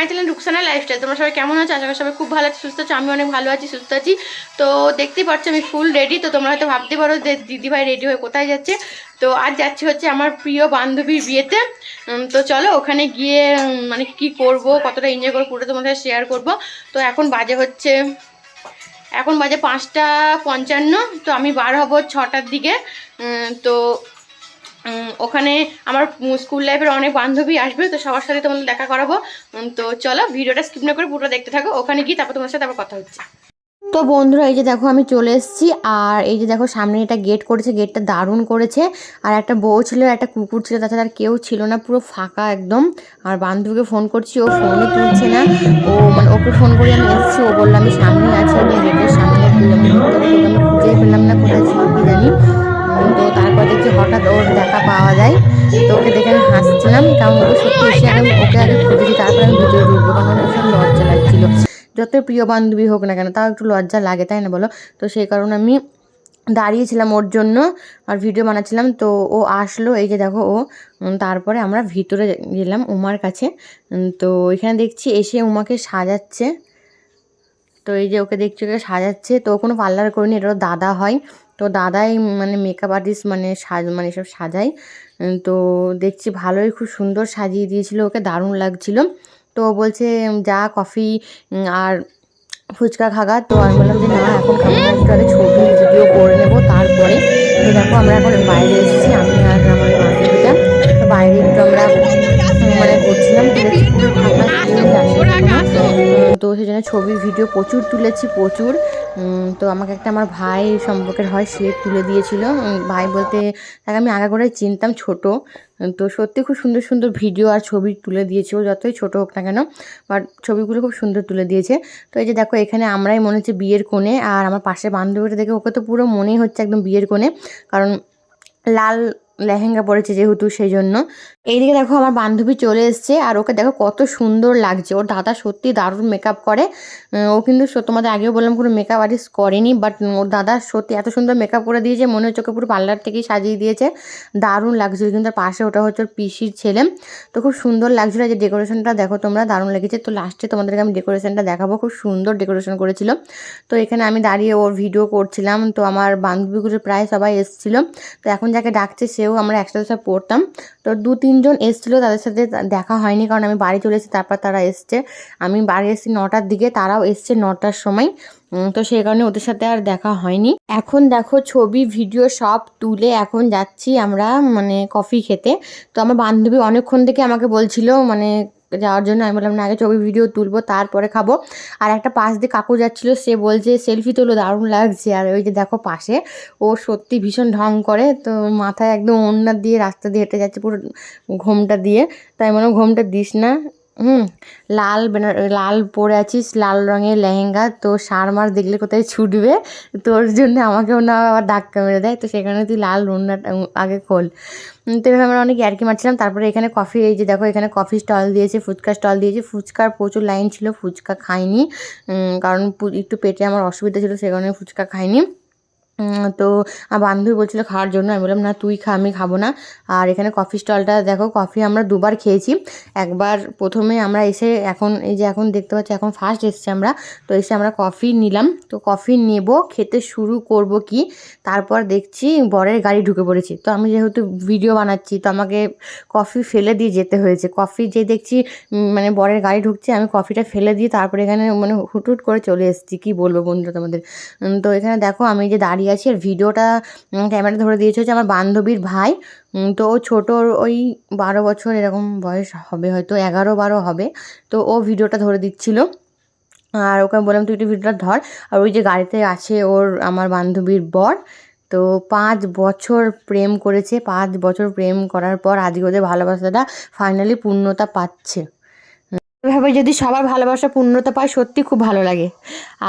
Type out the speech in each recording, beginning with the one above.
My channel Rukhsana lifestyle তোমরা সবাই কেমন আছো? আশা করি সবাই খুব ভালো আছি, সুস্থ আছো। আমি অনেক ভালো আছি, সুস্থ আছি। তো দেখতেই পাচ্ছ আমি ফুল রেডি তো তোমরা হয়তো ভাবতে পারো যে দিদিভাই রেডি হয়ে কোথায় যাচ্ছে। তো আজ যাচ্ছি হচ্ছে আমার প্রিয় বান্ধবীর বিয়েতে। তো চলো ওখানে গিয়ে মানে কি করব, কতটা এনজয় করব, পুরো তোমাদের শেয়ার করব। তো এখন বাজে হচ্ছে, এখন বাজে পাঁচটা পঞ্চান্ন। তো আমি বার হব ছটার দিকে। তো ওখানে আমার স্কুল লাইফের অনেক বান্ধবী আসবে, তো সবার সাথে তোমাদের দেখা করাবো। তো চলো, ভিডিওটা স্কিপ না করে পুরো দেখতে থাকো। ওখানে গিয়ে তারপর তোমার সাথে আবার কথা হচ্ছে। তো বন্ধুরা, এই যে দেখো, আমি চলে এসেছি, আর এই যে দেখো, সামনে এটা গেট করেছে গেটটা দারুণ করেছে। আর একটা বউ ছিল, একটা কুকুর ছিল, তাছাড়া আর কেউ ছিল না, পুরো ফাঁকা একদম। আর বান্ধবীকে ফোন করছি, ও ফোনই তুলছে না। ও মানে ওকে ফোন করে আমি এসেছি, ও বলল, আমি সামনে আছি, আমি গেটের সামনে খুঁজেই পেলাম না, কোথায় ছিল কি জানি। হঠাৎ ওর দেখা পাওয়া যায়। তো ওকে দেখে আমি হাসছিলাম, কারণ ওকে সত্যি এসে আগে ওকে আগে খুঁজেছি তারপরে আমি ভিডিও ঢুকবো কারণ ভীষণ লজ্জা লাগছিল। যত প্রিয় বান্ধবী হোক না কেন, তাও একটু লজ্জা লাগে, তাই না বলো? তো সেই কারণে আমি দাঁড়িয়েছিলাম ওর জন্য আর ভিডিও বানাচ্ছিলাম। তো ও আসলো, এই যে দেখো ও তারপরে আমরা ভিতরে গেলাম উমার কাছে। তো এখানে দেখছি এসে উমাকে সাজাচ্ছে। তো এই যে ওকে দেখছি, ওকে সাজাচ্ছে। তো কোনো পার্লার করিনি এটা দাদা হয়। তো দাদাই মানে মেকআপ আর্টিস্ট মানে সাজ মানে সব উম, তো দেখছি ভালোই খুব সুন্দর সাজিয়ে দিয়েছিল ওকে দারুণ লাগছিল। তো বলছে যা কফি আর ফুচকা খাগা। তো আমি বললাম যে না এখন খাব না একটু আগে ছবি ভিডিও করে নেব তারপরে। তো দেখো আমরা এখন বাইরে এসেছি আমি আর আমার বান্ধবীটা বাইরে একটু আমরা তো সেই জন্য ছবি ভিডিও প্রচুর তুলেছি প্রচুর। তো আমাকে একটা আমার ভাই সম্পর্কের হয় সে তুলে দিয়েছিল। ভাই বলতে তাকে আমি আগে করে চিনতাম ছোট। তো সত্যি খুব সুন্দর সুন্দর ভিডিও আর ছবি তুলে দিয়েছে। ও যতই ছোট হোক না কেন বাট ছবিগুলো খুব সুন্দর তুলে দিয়েছে। তো এই যে দেখো এখানে আমরাই মনে হচ্ছে বিয়ের কোণে আর আমার পাশের বান্ধবীটা দেখে ওকে তো পুরো মনেই হচ্ছে একদম বিয়ের কোণে। কারণ লাল লেহেঙ্গা পরেছে যেহেতু সেই জন্য এইদিকে দেখো আমার বান্ধবী চলে এসছে আর ওকে দেখো কত সুন্দর লাগছে। ওর দাদা সত্যি দারুণ মেকআপ করে। ও কিন্তু তোমাদের আগেও বললাম কোনো মেকআপ আর্টিস্ট করেনি বাট ওর দাদা সত্যি এত সুন্দর মেকআপ করে দিয়েছে, মনে হচ্ছে ওকে পুরো পার্লার থেকেই সাজিয়ে দিয়েছে। দারুণ লাগছিল। কিন্তু তার পাশে ওটা হচ্ছে ওর পিসির ছেলে। তো খুব সুন্দর লাগছিল যে ডেকোরেশনটা দেখো তোমরা, দারুণ লেগেছে। তো লাস্টে তোমাদেরকে আমি ডেকোরেশনটা দেখাবো। খুব সুন্দর ডেকোরেশন করেছিল। তো এখানে আমি দাঁড়িয়ে ওর ভিডিও করছিলাম। তো আমার বান্ধবীগুলো প্রায় সবাই এসেছিল। তো এখন যাকে ডাকছে সেও আমরা একসাথে সাথে পড়তাম। তো দু তিনজন এসছিলো, তাদের সাথে দেখা হয়নি কারণ আমি বাড়ি চলে এসেছি, তারপর তারা এসছে। আমি বাড়ি এসেছি নটার দিকে, তারাও এসছে নটার সময়। তো সেই কারণে ওদের সাথে আর দেখা হয়নি। এখন দেখো ছবি, ভিডিও সব তুলে এখন যাচ্ছি আমরা মানে কফি খেতে। তো আমার বান্ধবী অনেকক্ষণ থেকে আমাকে বলছিল মানে যাওয়ার জন্য আমি বললাম, না, আগে ছবি, ভিডিও তুলবো, তারপরে খাব। আর একটা পাশ দিয়ে কাকু যাচ্ছিল, সে বলছে, সেলফি তোলো, দারুণ লাগছে। আর ওই যে দেখো পাশে, ও সত্যি ভীষণ ঢং করে, তো মাথায় একদম ওড়না দিয়ে রাস্তা দিয়ে হেঁটে যাচ্ছে পুরো ঘোমটা দিয়ে। তাই মনে, ঘোমটা দিস না। হুম, লাল লাল পরে আছিস, লাল রঙের লেহেঙ্গা তো সার মার দেখলে কোথায় ছুটবে? তোর জন্য আমাকেও না আবার ধাক্কা মেরে দেয়, তো সেখানে তুই লাল ওড়নাটা আগে খোল। তো এভাবে আমরা অনেক ইয়ার্কি মারছিলাম, তারপরে এখানে কফি, এই যে দেখো, এখানে কফি স্টল দিয়েছে, ফুচকা স্টল দিয়েছে, ফুচকার প্রচুর লাইন ছিল, ফুচকা খাইনি কারণ একটু পেটে আমার অসুবিধা ছিল সে কারণে ফুচকা খাইনি। তো বান্ধবী বলছিলো খাওয়ার জন্য। আমি বললাম, না, তুই খা, আমি খাব না। আর এখানে কফি স্টলটা দেখো কফি আমরা দুবার খেয়েছি। একবার প্রথমে আমরা এসে এখন, এই যে এখন দেখতে পাচ্ছি, এখন ফার্স্ট এসেছি আমরা। তো এসে আমরা কফি নিলাম। তো কফি নেব, খেতে শুরু করব কি? তারপর দেখছি বরের গাড়ি ঢুকে পড়েছি। তো আমি যেহেতু ভিডিও বানাচ্ছি, তো আমাকে কফি ফেলে দিয়ে যেতে হয়েছে। কফি যে দেখছি মানে বরের গাড়ি ঢুকছে, আমি কফিটা ফেলে দিয়ে তারপরে এখানে মানে হুটহুট করে চলে এসেছি। কী বলব বন্ধুরা তোমাদের? তো এখানে দেখো, আমি যে দাঁড়িয়ে আছি আর ভিডিওটা ক্যামেরা ধরে দিয়েছে হচ্ছে আমার বান্ধবীর ভাই। তো ও ছোটো ওই বারো বছর এরকম বয়স হবে হয়তো, এগারো বারো হবে। তো ও ভিডিওটা ধরে দিচ্ছিল। আর ওকে বললাম, তুই একটু ভিডিওটা ধর। আর ওই যে গাড়িতে আছে ওর, আমার বান্ধবীর বর। তো পাঁচ বছর প্রেম করেছে, পাঁচ বছর প্রেম করার পর আজকে ওদের ভালোবাসাটা ফাইনালি পূর্ণতা পাচ্ছে। এভাবে যদি সবার ভালোবাসা পূর্ণতা পায়, সত্যি খুব ভালো লাগে।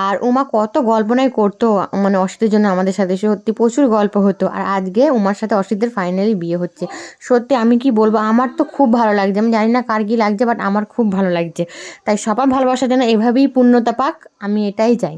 আর উমা কত গল্প নাই করতো মানে অসিতের জন্য আমাদের সাথে। সত্যি প্রচুর গল্প হতো। আর আজকে উমার সাথে অসিতের ফাইনালি বিয়ে হচ্ছে। সত্যি আমি কি বলব, আমার তো খুব ভালো লাগছে। আমি জানি না কার কী লাগছে বাট আমার খুব ভালো লাগছে। তাই সবার ভালোবাসা যেন এভাবেই পূর্ণতা পাক, আমি এটাই চাই।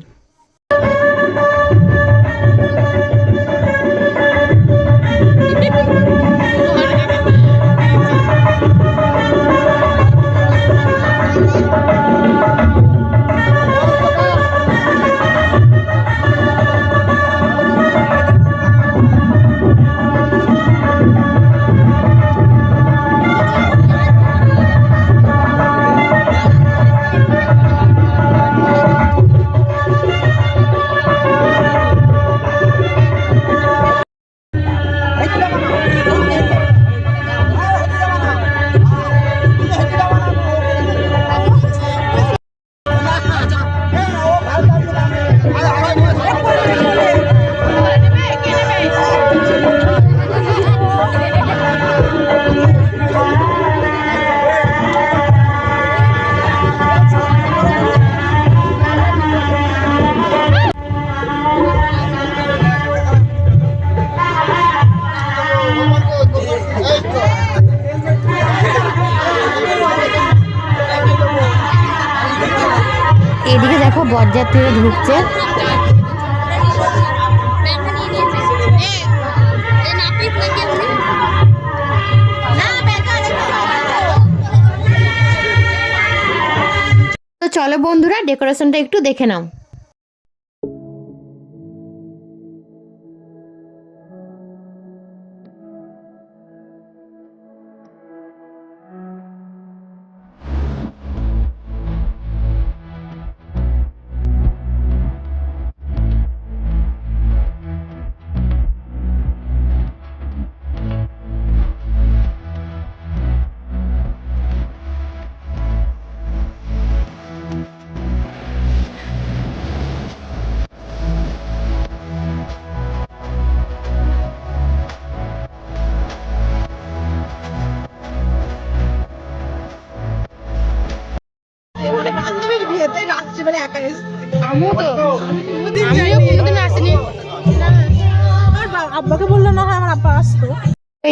থেকে ঢুকছে। চলো বন্ধুরা ডেকোরেশনটা একটু দেখে নাও।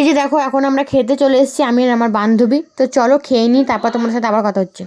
যে দেখো, এখন আমরা খেতে চলে এসেছি, আমি আর আমার বান্ধবী। তো চলো খেয়ে নিই, তারপর তোমার সাথে আবার কথা হচ্ছে।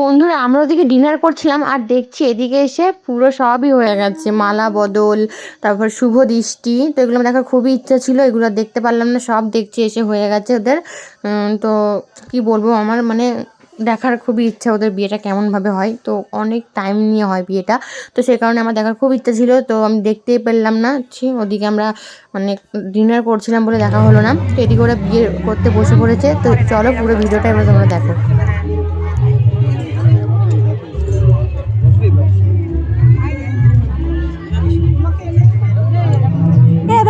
বন্ধুরা, আমরা ওদিকে ডিনার করছিলাম আর দেখছি এদিকে এসে পুরো সবই হয়ে গেছে। মালা, বদল, তারপর শুভ দৃষ্টি, তো এগুলো দেখার খুবই ইচ্ছা ছিল, এগুলো দেখতে পারলাম না, সব দেখছি এসে হয়ে গেছে ওদের। তো কি বলব, আমার মানে দেখার খুবই ইচ্ছা ওদের বিয়েটা কেমনভাবে হয়, তো অনেক টাইম নিয়ে হয় বিয়েটা, তো সেই কারণে আমার দেখার খুব ইচ্ছা ছিল, তো আমি দেখতেই পেলাম না। ওদিকে আমরা মানে ডিনার করছিলাম বলে দেখা হলো না, তো এদিকে ওরা বিয়ে করতে বসে পড়েছে, তো চলো পুরো ভিডিওটা এবার তোমরা দেখো।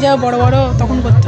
হয়ে বড় বড় তখন করতে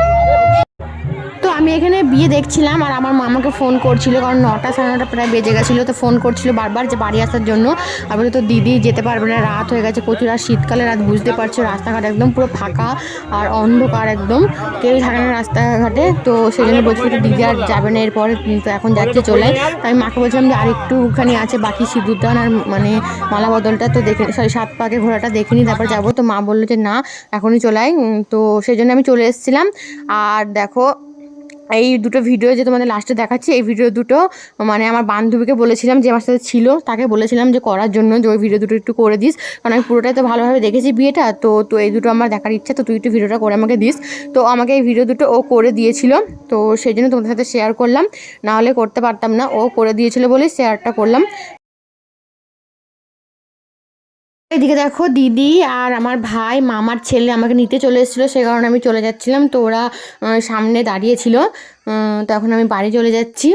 আমি এখানে বিয়ে দেখছিলাম আর আমার মামাকে ফোন করছিল, কারণ নটা সাড়ে নটা প্রায় বেজে গেছিল, তো ফোন করছিল বারবার যে বাড়ি আসার জন্য। আমি বলি তো দিদি যেতে পারবে না, রাত হয়ে গেছে প্রচুর, আর শীতকালে রাত বুঝতে পারছ, রাস্তাঘাট একদম পুরো ফাঁকা আর অন্ধকার একদম। কেউ থাকে না রাস্তাঘাটে, তো সেই জন্য বলছিল দিদি আর যাবে না, এরপরে তো এখন যাচ্ছে চলে। আমি মাকে বলছিলাম যে, আর একটুখানি আছে, বাকি সিঁদুরদান আর মানে মালা বদলটা তো দেখে সরি সাত পাকে ঘোড়াটা দেখিনি তারপর যাব। তো মা বলল যে, না, এখনই চলে তো সেই জন্য আমি চলে এসেছিলাম। আর দেখো এই দুটো ভিডিও যে তোমাদের লাস্টে দেখাচ্ছি, এই ভিডিও দুটো মানে আমার বান্ধবীকে বলেছিলাম যে আমার সাথে ছিল, তাকে বলেছিলাম যে করার জন্য যে ওই ভিডিও দুটো একটু করে দিস, কারণ আমি পুরোটাই তো ভালোভাবে দেখেছি বিয়েটা, তো তো এই দুটো আমার দেখার ইচ্ছা, তো তুই একটু ভিডিওটা করে আমাকে দিস। তো আমাকে এই ভিডিও দুটো ও করে দিয়েছিল, তো সেই জন্য তোমাদের সাথে শেয়ার করলাম, না হলে করতে পারতাম না, ও করে দিয়েছিল বলেই শেয়ারটা করলাম। এদিকে দেখো দিদি আর আমার ভাই, মামার ছেলে আমাকে নিতে চলে এসেছিল, সে কারণে আমি চলে যাচ্ছিলাম। তো ওরা সামনে দাঁড়িয়েছিল। তখন আমি বাড়ি চলে যাচ্ছি।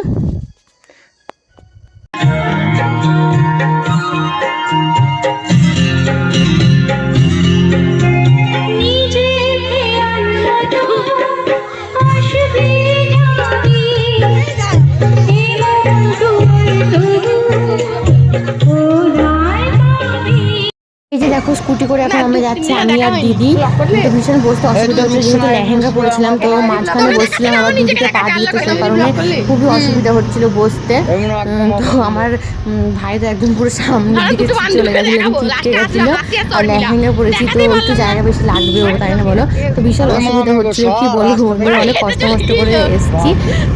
দেখো স্কুটি করে এখন আমরা যাচ্ছি আমি আর দিদি। তো ভীষণ বসতে অসুবিধা হচ্ছে যেহেতু লেহেঙ্গা পরেছিলাম তো মাঝখানে বসছিলাম আবার দুদিকে পা দিয়ে তো সেই কারণে খুবই অসুবিধা হচ্ছিল বসতে। তো আমার ভাই তো একদম পুরো সামনের দিকে চলে গেছিল এবং চিটকে গেছিল আর লেহেঙ্গা পরেছি তো একটু জায়গা বেশি লাগবে ও তাই না বলো? তো বিশাল অসুবিধা হচ্ছিল কি বলব বন্ধুরা অনেক কষ্ট কষ্ট করে এসেছি।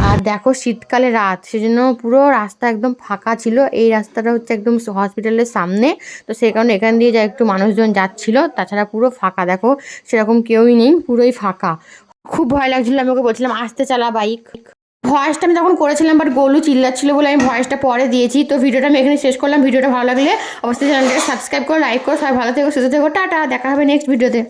আর দেখো শীতকালে রাত সেজন্য পুরো রাস্তা একদম ফাঁকা ছিল এই রাস্তাটা হচ্ছে একদম হসপিটালের সামনে তো সেই কারণে এখান দিয়ে যা একটু মানুষজন যাচ্ছিল, তাছাড়া পুরো ফাঁকা। দেখো, সেরকম কেউই নেই, পুরোই ফাঁকা। খুব ভয় লাগছিল, আমি ওকে বলছিলাম, আসতে চালা বাইক ভয়েসটা আমি তখন করেছিলাম বাট গোলু চিল্লাচ্ছিল বলে আমি ভয়েসটা পরে দিয়েছি। তো ভিডিওটা আমি এখানে শেষ করলাম, ভিডিওটা ভালো লাগলে অবশ্যই চ্যানেলটাকে সাবস্ক্রাইব করো লাইক করো, সবাই ভালো থেকো, সুস্থ থেকো, টাটা, দেখা হবে নেক্সট ভিডিওতে